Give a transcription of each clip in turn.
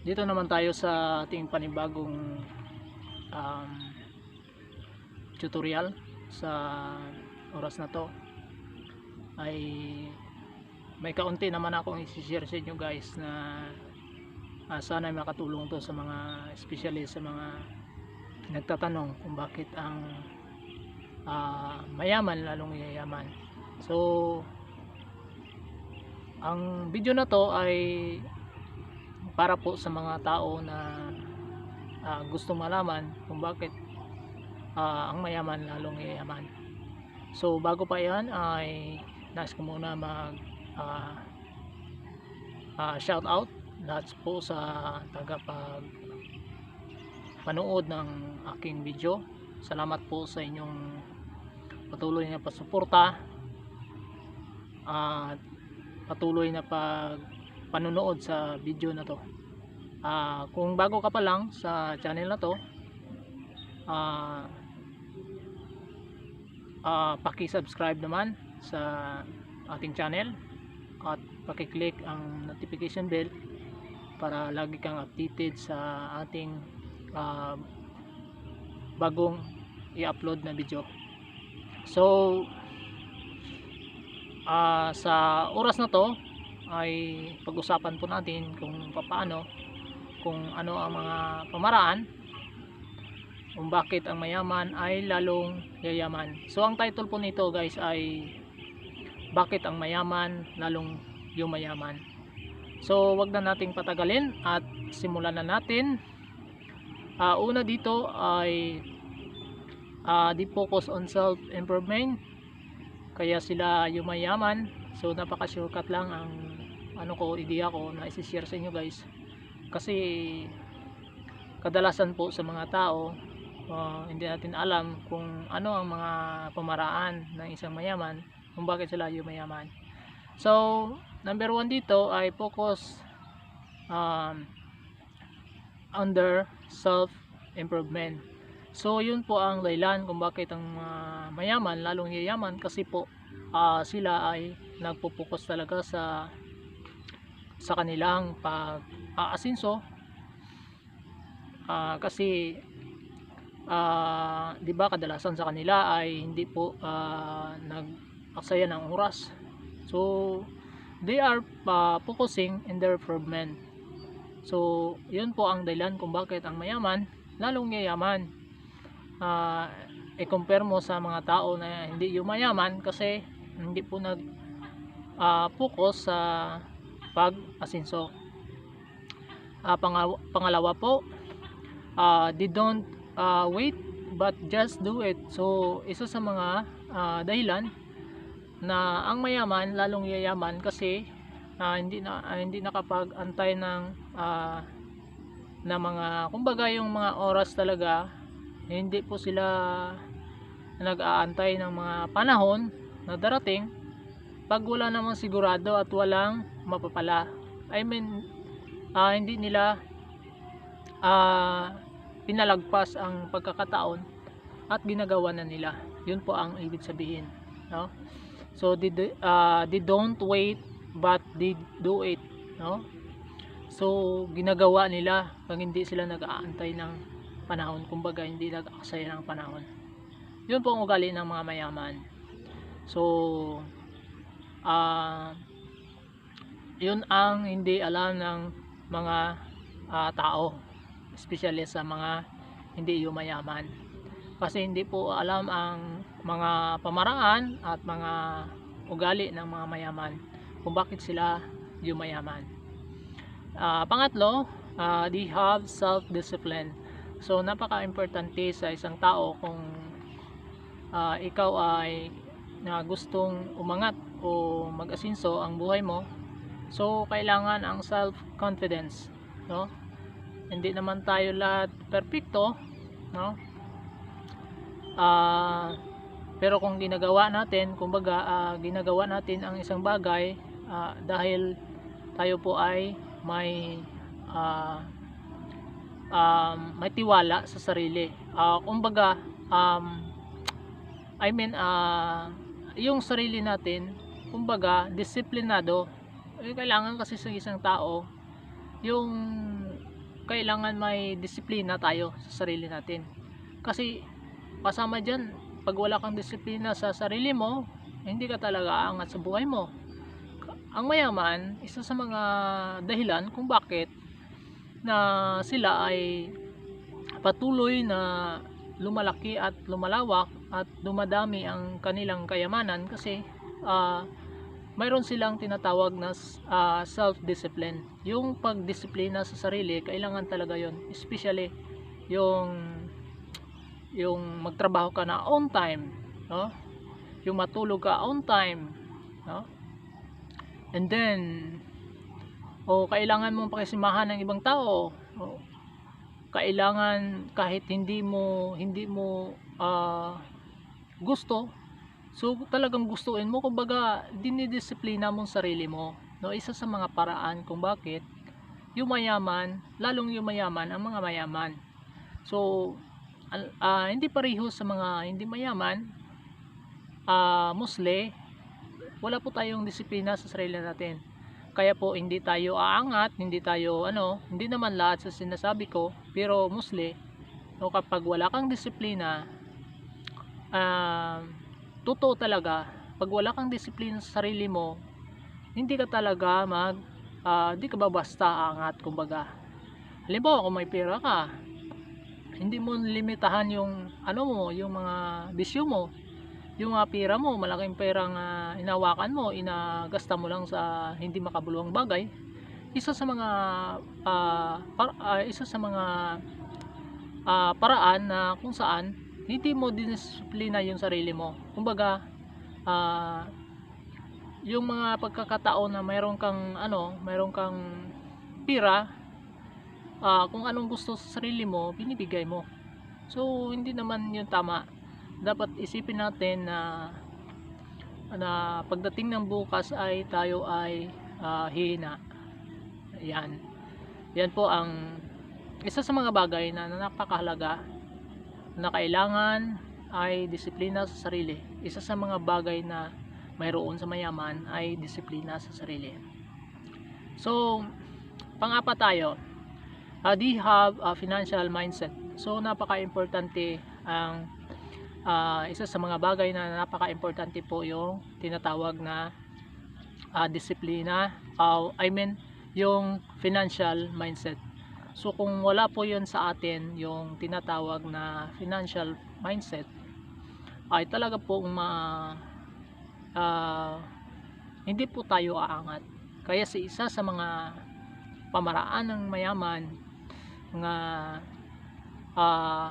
dito naman tayo sa ating panibagong um, tutorial sa oras na to. Ay may kaunti naman akong isi-share sa inyo guys na ah, sana makatulong to sa mga especially sa mga nagtatanong kung bakit ang ah, mayaman lalong yayaman. So ang video na to ay para po sa mga tao na ah, gusto malaman kung bakit ah, ang mayaman lalong yayaman. So bago pa yan ay nais ko muna mag ah, ah, shout out lahat po sa tagapag panood ng aking video. Salamat po sa inyong patuloy na pasuporta at patuloy na pag panonood sa video na to. Ah, kung bago ka pa lang sa channel na to ah ah, paki-subscribe naman sa ating channel at paki-click ang notification bell para lagi kang updated sa ating ah, bagong i-upload na video. So ah, sa oras na to ay pag-usapan po natin kung paano kung ano ang mga pamaraan kung bakit ang mayaman ay lalong yayaman. So ang title po nito guys ay bakit ang mayaman lalong yumayaman. So wag na nating patagalin at simulan na natin. Ah, una dito ay ah, di focus on self improvement kaya sila yumayaman. So napaka shortcut lang ang ano ko ideya ko na isi-share sa inyo guys. Kasi kadalasan po sa mga tao ah, hindi natin alam kung ano ang mga pamaraan ng isang mayaman kung bakit sila yumayaman so number one dito ay focus um, under self improvement so yun po ang laylan kung bakit ang mga mayaman lalong yayaman kasi po ah, sila ay nagpo-focus talaga sa sa kanilang pag aasinso Ah, kasi ah, 'di ba kadalasan sa kanila ay hindi po ah, nag-aksaya ng oras. So they are ah, focusing in their improvement so yun po ang dahilan kung bakit ang mayaman lalong yayaman. Ah i-compare mo sa mga tao na hindi yumayaman kasi hindi po nag ah, focus sa pag-asinso Ah, pangaw- pangalawa po ah, they don't ah, wait but just do it. So isa sa mga ah, dahilan na ang mayaman lalong yayaman kasi ah, hindi na ah, hindi nakapag-antay ng ah, na mga kumbaga yung mga oras talaga hindi po sila nag-aantay ng mga panahon na darating. Pag wala namang sigurado at walang mapapala. I mean ah, hindi nila ah, pinalagpas ang pagkakataon at ginagawa na nila. Yun po ang ibig sabihin no? So they, ah, they don't wait but they do it no? So ginagawa nila pag hindi sila nag-aantay ng panahon. Kumbaga hindi nag-aksaya ng panahon. Yun po ang ugali ng mga mayaman. So ah yun ang hindi alam ng mga ah, tao especially sa mga hindi yumayaman. Kasi hindi po alam ang mga pamaraan at mga ugali ng mga mayaman kung bakit sila yumayaman. Ah, pangatlo ah, they have self discipline so napaka importante sa isang tao kung ah, ikaw ay na gustong umangat o mag-asinso ang buhay mo so kailangan ang self confidence no? Hindi naman tayo lahat perfecto no? Ah pero kung ginagawa natin kumbaga ah, ginagawa natin ang isang bagay ah, dahil tayo po ay may ah, um, may tiwala sa sarili. Ah, kumbaga um, I mean ah, yung sarili natin kumbaga disiplinado eh, kailangan kasi sa isang tao yung kailangan may disiplina tayo sa sarili natin. Kasi kasama dyan, pag wala kang disiplina sa sarili mo, hindi ka talaga aangat sa buhay mo. Ang mayaman, isa sa mga dahilan kung bakit na sila ay patuloy na lumalaki at lumalawak at dumadami ang kanilang kayamanan kasi ah, mayroon silang tinatawag na ah, self-discipline. Yung pagdisiplina sa sarili, kailangan talaga yon Especially yung yung magtrabaho ka na on time, no? Yung matulog ka on time, no? And then o kailangan mong pakisimahan ng ibang tao. O, kailangan kahit hindi mo hindi mo ah, gusto so talagang gustuin mo. Kumbaga dinidisiplina mong sarili mo no? Isa sa mga paraan kung bakit yung mayaman lalong yung mayaman ang mga mayaman. So ah, hindi pareho sa mga hindi mayaman ah mostly wala po tayong disiplina sa sarili natin. Kaya po hindi tayo aangat, hindi tayo ano, hindi naman lahat sa sinasabi ko, pero mostly no, kapag wala kang disiplina, ah, totoo talaga, pag wala kang disiplina sa sarili mo, hindi ka talaga mag, ah, hindi ka ba basta aangat, kumbaga. Halimbawa, kung may pera ka, hindi mo limitahan yung ano mo, yung mga bisyo mo, yung mga pera mo, malaking perang uh, inawakan mo, inagasta mo lang sa hindi makabuluhang bagay, isa sa mga ah, par- ah, isa sa mga ah, paraan na kung saan hindi mo dinisiplina yung sarili mo. Kumbaga, ah, yung mga pagkakataon na mayroon kang ano, mayroon kang pira, ah, kung anong gusto sa sarili mo, binibigay mo. So, hindi naman yun tama dapat isipin natin na na pagdating ng bukas ay tayo ay uh, hihina yan yan po ang isa sa mga bagay na napakahalaga na kailangan ay disiplina sa sarili. Isa sa mga bagay na mayroon sa mayaman ay disiplina sa sarili. So pang-apat tayo. Uh, you have a financial mindset. So napaka-importante ang uh, isa sa mga bagay na napaka-importante po yung tinatawag na uh, disiplina. Uh, I mean yung financial mindset so kung wala po yun sa atin yung tinatawag na financial mindset ay talaga po ma uh, hindi po tayo aangat. Kaya sa isa sa mga pamaraan ng mayaman nga uh,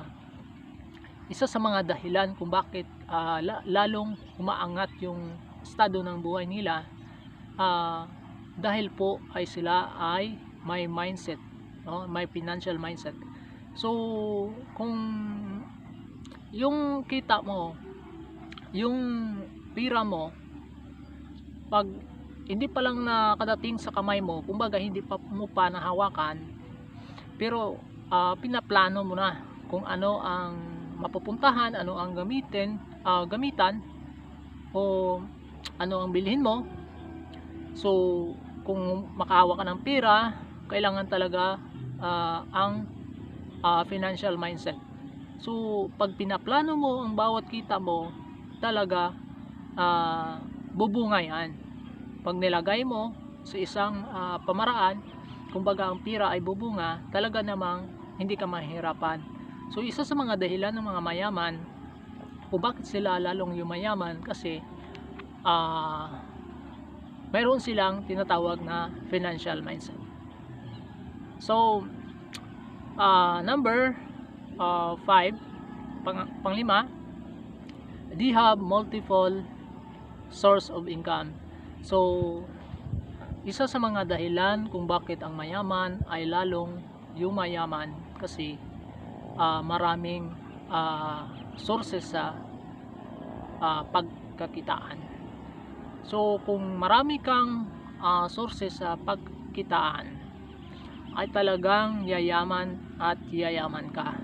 isa sa mga dahilan kung bakit uh, lalong umaangat yung estado ng buhay nila uh, dahil po ay sila ay may mindset no? may financial mindset so kung yung kita mo yung pira mo pag hindi pa lang nakadating sa kamay mo kumbaga hindi pa mo pa nahawakan pero uh, pinaplano mo na kung ano ang mapupuntahan, ano ang gamitin, uh, gamitan o ano ang bilhin mo. So, kung makahawa ka ng pera, kailangan talaga uh, ang uh, financial mindset. So, pag pinaplano mo ang bawat kita mo, talaga uh, bubunga yan. Pag nilagay mo sa isang uh, pamaraan, kumbaga ang pira ay bubunga, talaga namang hindi ka mahirapan So isa sa mga dahilan ng mga mayaman kung bakit sila lalong yumayaman kasi uh, mayroon silang tinatawag na financial mindset. So uh, number 5 uh, five, pang, panglima they have multiple source of income. So isa sa mga dahilan kung bakit ang mayaman ay lalong yumayaman kasi uh, maraming uh, sources sa uh, pagkakitaan. So kung marami kang uh, sources sa pagkitaan ay talagang yayaman at yayaman ka.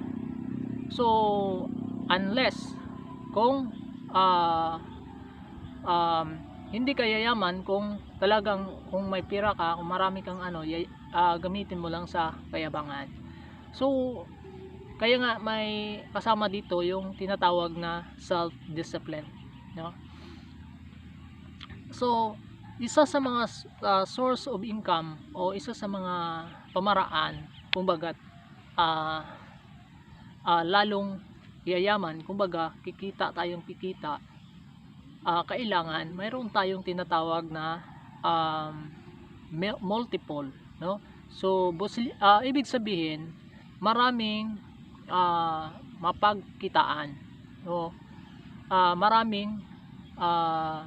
So unless kung uh, um, hindi ka yayaman kung talagang kung may pira ka, kung marami kang ano, uh, gamitin mo lang sa kayabangan So, kaya nga may kasama dito yung tinatawag na self-discipline. No? So, isa sa mga uh, source of income o isa sa mga pamaraan, kumbaga, uh, uh, lalong yayaman, kumbaga, kikita tayong kikita, uh, kailangan mayroon tayong tinatawag na um, multiple, no? So, uh, ibig sabihin, maraming uh, mapagkitaan, no? Uh, maraming uh,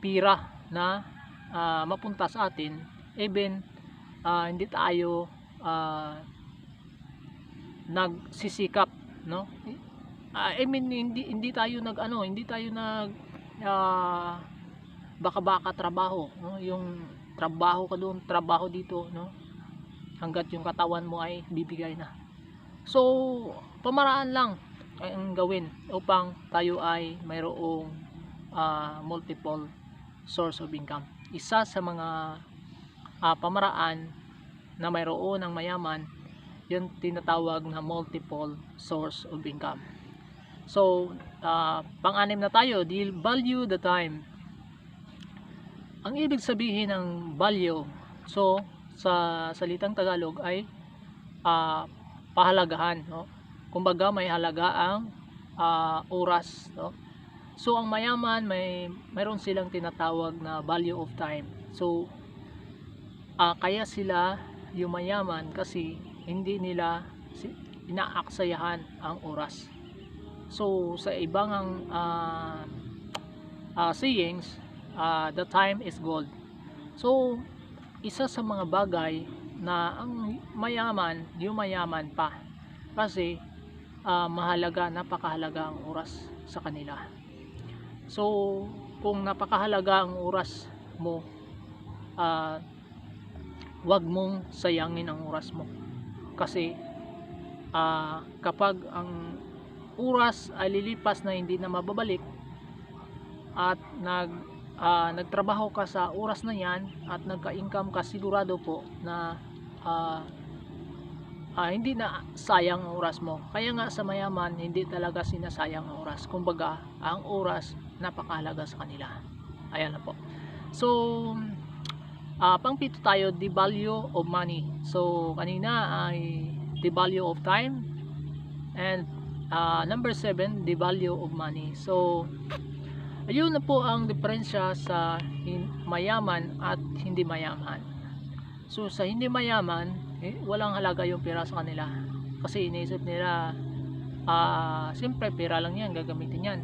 pira na uh, mapunta sa atin even uh, hindi tayo uh, nagsisikap no? Uh, I mean hindi hindi tayo nag ano hindi tayo nag uh, baka-baka trabaho no? Yung trabaho ka doon trabaho dito no? Hanggat yung katawan mo ay bibigay na. So pamaraan lang ang gawin upang tayo ay mayroong uh, multiple source of income. Isa sa mga uh, pamaraan na mayroon ng mayaman, yung tinatawag na multiple source of income. So, uh, pang-anim na tayo, deal value the time. Ang ibig sabihin ng value, so, sa salitang Tagalog ay uh, pahalagahan. No? Kumbaga, may halaga ang uh, oras. No? So ang mayaman may mayroon silang tinatawag na value of time. So uh, kaya sila yung mayaman kasi hindi nila inaaksayahan ang oras. So sa ibang uh, uh, sayings, uh, the time is gold. So isa sa mga bagay na ang mayaman, yung mayaman pa kasi uh, mahalaga, napakahalaga ang oras sa kanila. So, kung napakahalaga ang oras mo, uh, wag mong sayangin ang oras mo. Kasi, uh, kapag ang oras ay lilipas na hindi na mababalik, at nag uh, nagtrabaho ka sa oras na yan at nagka-income ka sigurado po na uh, uh, hindi na sayang ang oras mo. Kaya nga sa mayaman, hindi talaga sinasayang ang oras. Kumbaga, ang oras napakahalaga sa kanila. Ayan na po. So, uh, pang pito tayo, the value of money. So, kanina ay the value of time. And uh, number seven, the value of money. So, ayun na po ang diferensya sa mayaman at hindi mayaman. So, sa hindi mayaman, eh, walang halaga yung pera sa kanila kasi iniisip nila uh, siyempre pera lang yan gagamitin yan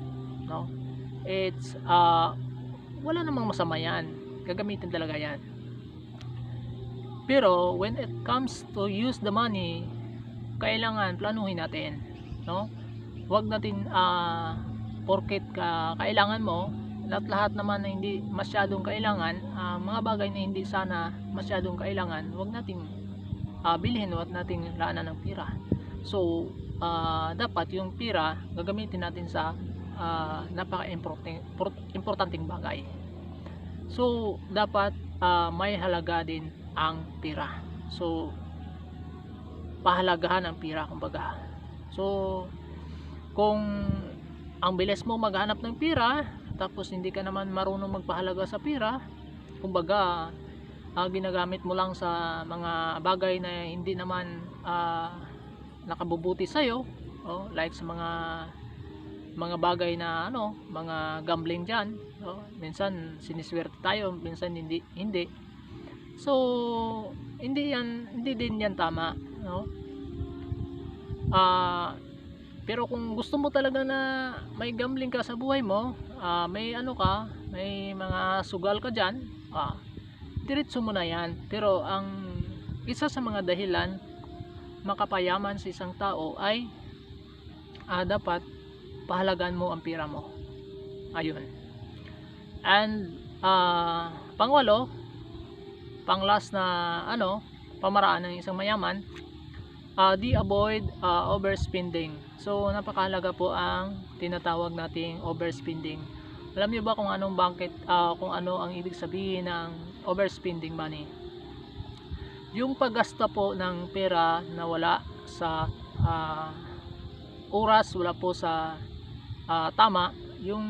no it's uh, wala namang masama yan gagamitin talaga yan pero when it comes to use the money kailangan planuhin natin no? Wag natin uh, porket ka, kailangan mo lahat lahat naman na hindi masyadong kailangan uh, mga bagay na hindi sana masyadong kailangan wag nating uh, bilhin at nating laanan ng pira. So uh, dapat yung pira gagamitin natin sa uh, napaka-importanting bagay. So dapat uh, may halaga din ang pira. So pahalagahan ang pira kumbaga. So kung ang bilis mo maghanap ng pira tapos hindi ka naman marunong magpahalaga sa pira kumbaga uh, ginagamit mo lang sa mga bagay na hindi naman uh, nakabubuti sa iyo oh, like sa mga mga bagay na ano mga gambling diyan oh, minsan siniswerte tayo minsan hindi hindi so hindi yan hindi din yan tama no? Uh, pero kung gusto mo talaga na may gambling ka sa buhay mo uh, may ano ka may mga sugal ka diyan ah, diretso mo na yan. Pero ang isa sa mga dahilan makapayaman sa isang tao ay ah, dapat pahalagaan mo ang pira mo. Ayun. And uh, pangwalo pang last na ano pamaraan ng isang mayaman uh, di avoid uh, overspending. So napakahalaga po ang tinatawag nating overspending. Alam niyo ba kung anong bakit uh, kung ano ang ibig sabihin ng overspending money? Yung paggasta po ng pera na wala sa ah, oras, wala po sa ah, tama, yung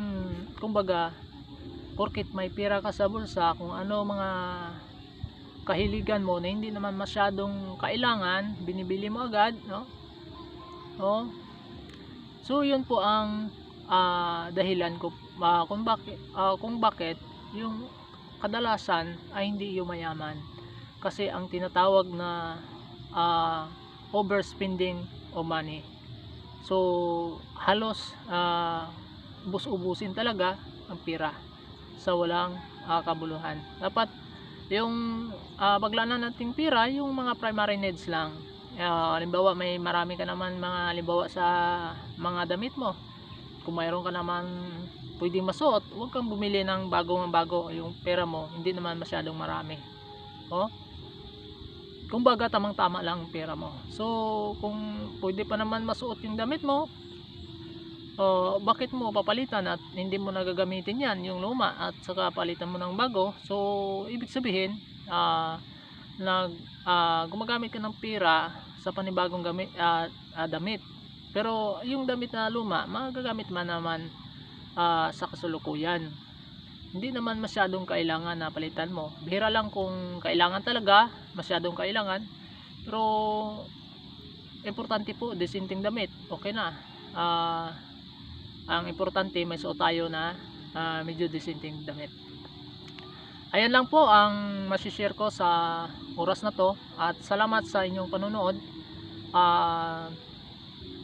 kumbaga porkit may pera ka sa bulsa, kung ano mga kahiligan mo na hindi naman masyadong kailangan, binibili mo agad, no? Oh. So, yun po ang ah, dahilan ko ah, kung bakit ah, kung bakit yung kadalasan ay hindi yumayaman. Kasi ang tinatawag na ah, overspending o money. So, halos ah, ubus-ubusin talaga ang pera sa walang ah, kabuluhan. Dapat yung uh, paglanan nating pera, yung mga primary needs lang. Uh, halimbawa, may marami ka naman mga halimbawa sa mga damit mo. Kung mayroon ka naman pwedeng masuot, huwag kang bumili ng bago ng bago. Yung pera mo, hindi naman masyadong marami. Oh? Kung baga, tamang-tama lang ang pera mo. So, kung pwede pa naman masuot yung damit mo, uh, bakit mo papalitan at hindi mo nagagamitin yan yung luma at saka palitan mo ng bago? So ibig sabihin uh, nag uh, gumagamit ka ng pera sa panibagong gamit uh, uh, damit. Pero yung damit na luma magagamit man naman uh, sa kasulukuyan hindi naman masyadong kailangan na palitan mo. Bihira lang kung kailangan talaga masyadong kailangan. Pero importante po disinting damit. Okay na. Ah uh, ang importante may suot tayo na uh, medyo disinting damit. Ayan lang po ang masishare ko sa oras na to at salamat sa inyong panunood uh,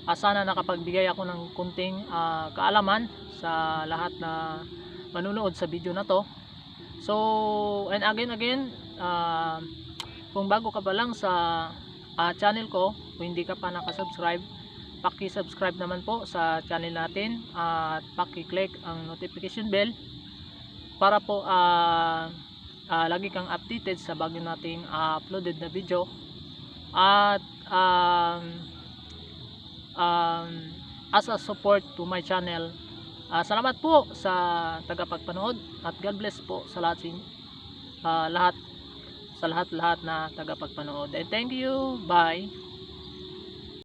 uh, sana nakapagbigay ako ng kunting uh, kaalaman sa lahat na manunood sa video na to. So and again again uh, kung bago ka pa lang sa uh, channel ko kung hindi ka pa nakasubscribe paki-subscribe naman po sa channel natin at paki-click ang notification bell para po uh, uh, lagi kang updated sa bago nating uh, uploaded na video. At um, um, as a support to my channel uh, salamat po sa tagapagpanood at God bless po sa lahat uh, lahat sa lahat-lahat na tagapagpanood. And thank you. Bye